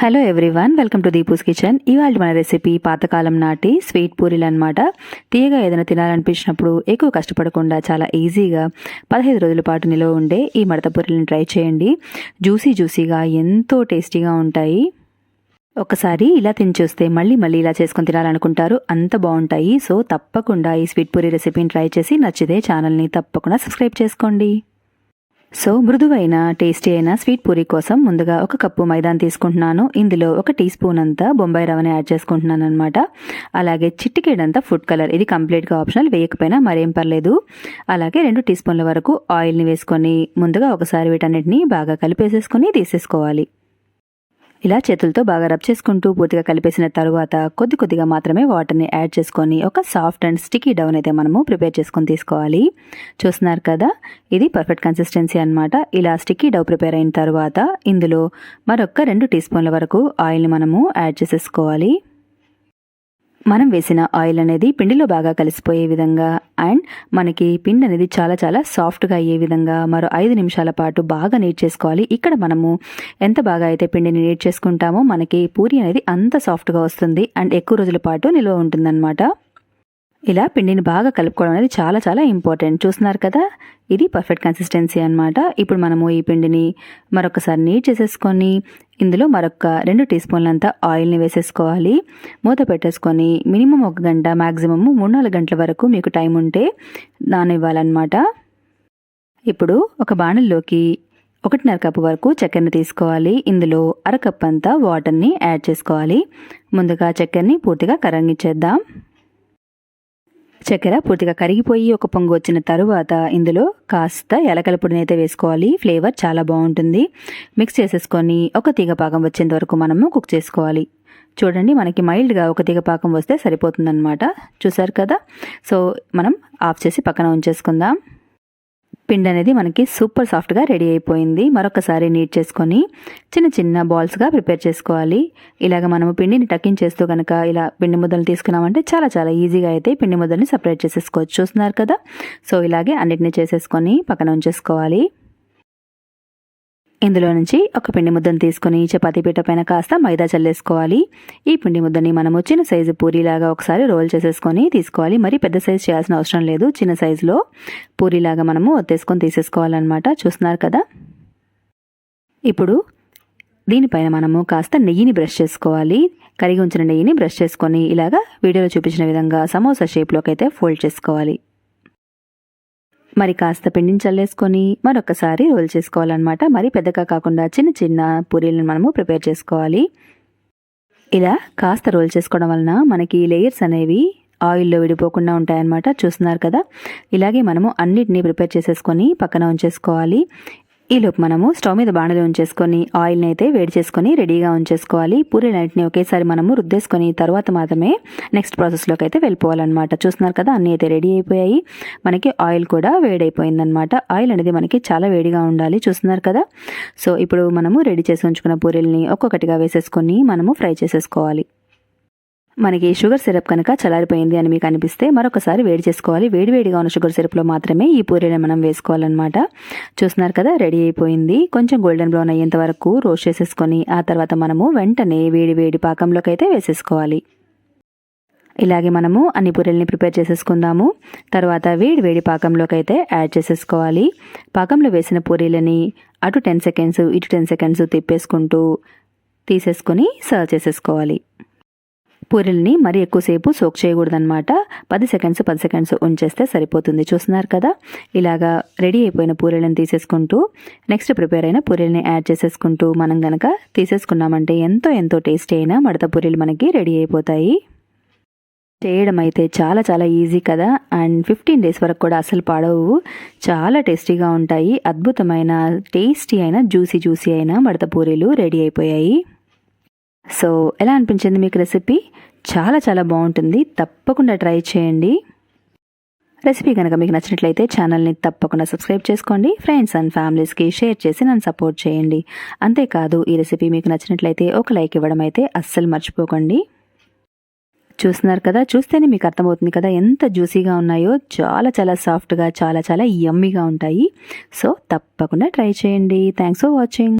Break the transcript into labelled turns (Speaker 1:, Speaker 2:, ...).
Speaker 1: Hello everyone welcome to Deepu's kitchen ఇవాళ మన recipe పాతకాలం నాటి స్వీట్ పూరీలు అనమాట తీయగా ఏదైనా తినాలనిపించినప్పుడు ఎక్కువ కష్టపడకుండా చాలా ఈజీగా పదహైదు రోజుల పాటు నిలవ ఉండే ఈ మడత పూరీలను ట్రై చేయండి. జ్యూసీ జ్యూసీగా ఎంతో టేస్టీగా ఉంటాయి. ఒకసారి ఇలా తిని చూస్తే మళ్ళీ మళ్ళీ ఇలా చేసుకొని తినాలనుకుంటారు. అంత బాగుంటాయి. సో తప్పకుండా ఈ స్వీట్ పూరీ రెసిపీని ట్రై చేసి నచ్చితే ఛానల్ని తప్పకుండా సబ్స్క్రైబ్ చేసుకోండి. సో మృదువైన టేస్టీ అయిన స్వీట్ పూరి కోసం ముందుగా ఒక కప్పు మైదాన్ తీసుకుంటున్నాను. ఇందులో ఒక టీ స్పూన్ అంతా బొంబాయి రవ్వని యాడ్ చేసుకుంటున్నాను అనమాట అలాగే చిట్టికేడంతా ఫుడ్ కలర్. ఇది కంప్లీట్గా ఆప్షనల్. వేయకపోయినా మరేం పర్లేదు. అలాగే రెండు టీ స్పూన్ల వరకు ఆయిల్ని వేసుకొని ముందుగా ఒకసారి వీటన్నిటిని బాగా కలిపేసేసుకొని తీసేసుకోవాలి. ఇలా చేతులతో బాగా రబ్ చేసుకుంటూ పూర్తిగా కలిపేసిన తర్వాత కొద్ది కొద్దిగా మాత్రమే వాటర్ని యాడ్ చేసుకొని ఒక సాఫ్ట్ అండ్ స్టికీ డౌన్ అయితే మనము ప్రిపేర్ చేసుకొని తీసుకోవాలి. చూస్తున్నారు కదా? ఇది పర్ఫెక్ట్ కన్సిస్టెన్సీ అనమాట ఇలా స్టిక్కీ డౌ ప్రిపేర్ అయిన తర్వాత ఇందులో మరొక రెండు టీ స్పూన్ల వరకు ఆయిల్ని మనము యాడ్ చేసేసుకోవాలి. మనం వేసిన ఆయిల్ అనేది పిండిలో బాగా కలిసిపోయే విధంగా అండ్ మనకి పిండి అనేది చాలా చాలా సాఫ్ట్గా అయ్యే విధంగా మరో ఐదు నిమిషాల పాటు బాగా నీట్ చేసుకోవాలి. ఇక్కడ మనము ఎంత బాగా అయితే పిండిని నీట్ చేసుకుంటామో మనకి పూరి అనేది అంత సాఫ్ట్గా వస్తుంది అండ్ ఎక్కువ రోజుల పాటు నిల్వ ఉంటుందన్నమాట. ఇలా పిండిని బాగా కలుపుకోవడం అనేది చాలా చాలా ఇంపార్టెంట్ చూస్తున్నారు కదా? ఇది పర్ఫెక్ట్ కన్సిస్టెన్సీ అనమాట ఇప్పుడు మనము ఈ పిండిని మరొకసారి నీట్ చేసేసుకొని ఇందులో మరొక రెండు టీ స్పూన్లంతా ఆయిల్ని వేసేసుకోవాలి. మూత పెట్టేసుకొని మినిమం ఒక గంట మ్యాక్సిమమ్ మూడు నాలుగు గంటల వరకు మీకు టైం ఉంటే నానివ్వాలన్నమాట. ఇప్పుడు ఒక బాణల్లోకి ఒకటిన్నర కప్పు వరకు చక్కెరని తీసుకోవాలి. ఇందులో అరకప్ అంతా వాటర్ని యాడ్ చేసుకోవాలి. ముందుగా చక్కెరని పూర్తిగా కరంగిచ్చేద్దాం చక్కెర పూర్తిగా కరిగిపోయి ఒక పొంగు వచ్చిన తరువాత ఇందులో కాస్త ఎలకల పొడిని అయితే వేసుకోవాలి. ఫ్లేవర్ చాలా బాగుంటుంది. మిక్స్ చేసేసుకొని ఒక తీగ పాకం వచ్చేంత వరకు మనము కుక్ చేసుకోవాలి. చూడండి మనకి మైల్డ్గా ఒక తీగ పాకం వస్తే సరిపోతుందన్నమాట. చూసారు కదా? సో మనం ఆఫ్ చేసి పక్కన ఉంచేసుకుందాం. పిండి అనేది మనకి సూపర్ సాఫ్ట్గా రెడీ అయిపోయింది. మరొకసారి నీట్ చేసుకొని చిన్న చిన్న బాల్స్గా ప్రిపేర్ చేసుకోవాలి. ఇలాగ మనము పిండిని టకింగ్ చేస్తూ కనుక ఇలా పిండి ముద్దలు తీసుకున్నామంటే చాలా చాలా ఈజీగా అయితే పిండి ముద్దల్ని సపరేట్ చేసేసుకోవచ్చు. చూస్తున్నారు కదా? సో ఇలాగే అన్నిటిని చేసేసుకొని పక్కన ఉంచేసుకోవాలి. ఇందులో నుంచి ఒక పిండి ముద్దను తీసుకొని చపాతీ పీట పైన కాస్త మైదా చల్లేసుకోవాలి. ఈ పిండి ముద్దని మనము చిన్న సైజు పూరీలాగా ఒకసారి రోల్ చేసేసుకొని తీసుకోవాలి. మరి పెద్ద సైజు చేయాల్సిన అవసరం లేదు. చిన్న సైజులో పూరీలాగా మనము ఒత్తేసుకొని తీసేసుకోవాలన్నమాట. చూస్తున్నారు కదా? ఇప్పుడు దీనిపైన మనము కాస్త నెయ్యిని బ్రష్ చేసుకోవాలి. కరిగి ఉంచిన నెయ్యిని బ్రష్ చేసుకొని ఇలాగా వీడియోలో చూపించిన విధంగా సమోసా షేప్లోకి అయితే ఫోల్డ్ చేసుకోవాలి. మరి కాస్త పిండిని చల్లేసుకొని మరొకసారి రోల్ చేసుకోవాలన్నమాట. మరి పెద్దగా కాకుండా చిన్న చిన్న పూరీలను మనము ప్రిపేర్ చేసుకోవాలి. ఇలా కాస్త రోల్ చేసుకోవడం వలన మనకి లేయర్స్ అనేవి ఆయిల్లో విడిపోకుండా ఉంటాయన్నమాట. చూస్తున్నారు కదా? ఇలాగే మనము అన్నిటినీ ప్రిపేర్ చేసేసుకొని పక్కన ఉంచేసుకోవాలి. ఈలోపు మనము స్టవ్ మీద బాణలు ఉంచేసుకొని ఆయిల్ని అయితే వేడి చేసుకొని రెడీగా ఉంచేసుకోవాలి. పూరీలన్నింటినీ ఒకేసారి మనము రుద్దేసుకొని తర్వాత మాత్రమే నెక్స్ట్ ప్రాసెస్లోకి అయితే వెళ్ళిపోవాలన్నమాట. చూస్తున్నారు కదా అన్నీ అయితే రెడీ అయిపోయాయి. మనకి ఆయిల్ కూడా వేడైపోయిందనమాట ఆయిల్ అనేది మనకి చాలా వేడిగా ఉండాలి. చూస్తున్నారు కదా? సో ఇప్పుడు మనము రెడీ చేసి ఉంచుకున్న పూరీల్ని ఒక్కొక్కటిగా వేసేసుకొని మనము ఫ్రై చేసేసుకోవాలి. మనకి షుగర్ సిరప్ కనుక చల్లారిపోయింది అని మీకు అనిపిస్తే మరొకసారి వేడి చేసుకోవాలి. వేడివేడిగా ఉన్న షుగర్ సిరప్లో మాత్రమే ఈ పూరీని మనం వేసుకోవాలన్నమాట. చూస్తున్నారు కదా రెడీ అయిపోయింది. కొంచెం గోల్డెన్ బ్రౌన్ అయ్యేంత వరకు రోస్ట్ చేసేసుకొని ఆ తర్వాత మనము వెంటనే వేడి వేడి పాకంలోకి అయితే వేసేసుకోవాలి. ఇలాగే మనము అన్ని పూరీల్ని ప్రిపేర్ చేసేసుకుందాము. తర్వాత వేడి వేడి పాకంలోకి అయితే యాడ్ చేసేసుకోవాలి. పాకంలో వేసిన పూరీలని అటు టెన్ సెకండ్స్ ఇటు టెన్ సెకండ్స్ తిప్పేసుకుంటూ తీసేసుకొని సర్వ్ చేసేసుకోవాలి. పూరీల్ని మరీ ఎక్కువసేపు సోక్ చేయకూడదనమాట పది సెకండ్స్ పది సెకండ్స్ ఉంచేస్తే సరిపోతుంది. చూస్తున్నారు కదా? ఇలాగా రెడీ అయిపోయిన పూరీలను తీసేసుకుంటూ నెక్స్ట్ ప్రిపేర్ అయిన పూరీల్ని యాడ్ చేసేసుకుంటూ మనం గనక తీసేసుకున్నామంటే ఎంతో ఎంతో టేస్టీ అయిన మడత పూరీలు మనకి రెడీ అయిపోతాయి. చేయడం అయితే చాలా చాలా ఈజీ కదా? అండ్ ఫిఫ్టీన్ డేస్ వరకు కూడా అసలు పాడవు. చాలా టేస్టీగా ఉంటాయి. అద్భుతమైన టేస్టీ అయిన జ్యూసీ జ్యూసీ అయిన మడత పూరీలు రెడీ అయిపోయాయి. సో ఎలా అనిపించింది మీకు రెసిపీ? చాలా చాలా బాగుంటుంది. తప్పకుండా ట్రై చేయండి. రెసిపీ కనుక మీకు నచ్చినట్లయితే ఛానల్ని తప్పకుండా సబ్స్క్రైబ్ చేసుకోండి. ఫ్రెండ్స్ అండ్ ఫ్యామిలీస్కి షేర్ చేసి నన్ను సపోర్ట్ చేయండి. అంతేకాదు ఈ రెసిపీ మీకు నచ్చినట్లయితే ఒక లైక్ ఇవ్వడం అయితే అస్సలు మర్చిపోకండి. చూస్తున్నారు కదా? చూస్తేనే మీకు అర్థమవుతుంది కదా ఎంత జ్యూసీగా ఉన్నాయో. చాలా చాలా సాఫ్ట్గా చాలా చాలా యమ్మీగా ఉంటాయి. సో తప్పకుండా ట్రై చేయండి. Thanks for watching.